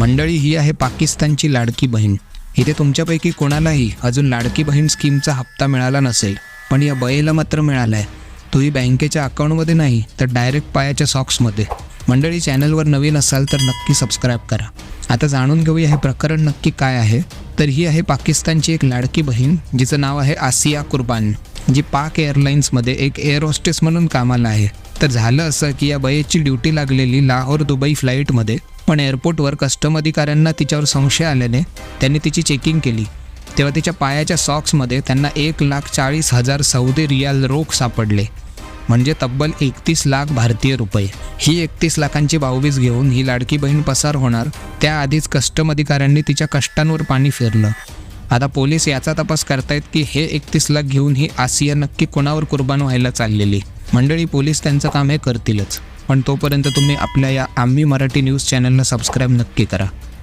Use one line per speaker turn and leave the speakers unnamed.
मंडळी ही आहे पाकिस्तानची लाडकी बहीण. इथे तुमच्यापैकी कोणालाही अजून लाडकी बहीण स्कीमचा हप्ता मिळाला नसेल पण या बयेला मात्र मिळाला आहे तोही बँकेच्या अकाउंटमध्ये नाही तर डायरेक्ट पायाच्या सॉक्समध्ये. मंडळी चॅनलवर नवीन असाल तर नक्की सबस्क्राईब करा. आता जाणून घेऊया हे प्रकरण नक्की काय आहे. तर ही आहे पाकिस्तानची एक लाडकी बहीण जिचं नाव आहे आसिया कुर्बान जी पाक एअरलाईन्समध्ये एक एअर होस्टेस म्हणून कामाला आहे. तर झालं असं की या बयेची ड्युटी लागलेली लाहोर दुबई फ्लाईटमध्ये पण एअरपोर्टवर कस्टम अधिकाऱ्यांना तिच्यावर संशय आल्याने त्यांनी तिची चेकिंग केली. तेव्हा तिच्या पायाच्या सॉक्समध्ये त्यांना एक लाख चाळीस हजार सौदी रियाल रोख सापडले. म्हणजे तब्बल एकतीस लाख भारतीय रुपये. ही एकतीस लाखांची बावीस घेऊन ही लाडकी बहीण पसार होणार त्याआधीच कस्टम अधिकाऱ्यांनी तिच्या कष्टांवर पाणी फिरलं. आता पोलीस याचा तपास करतायत की हे एकतीस लाख घेऊन ही आसिया नक्की कोणावर कुर्बान व्हायला चाललेली? मंडळी पोलीस त्यांचं काम हे करतीलच. पण तोपर्यंत तुम्ही आपल्या या आम्ही मराठी न्यूज चॅनलला सबस्क्राईब नक्की करा.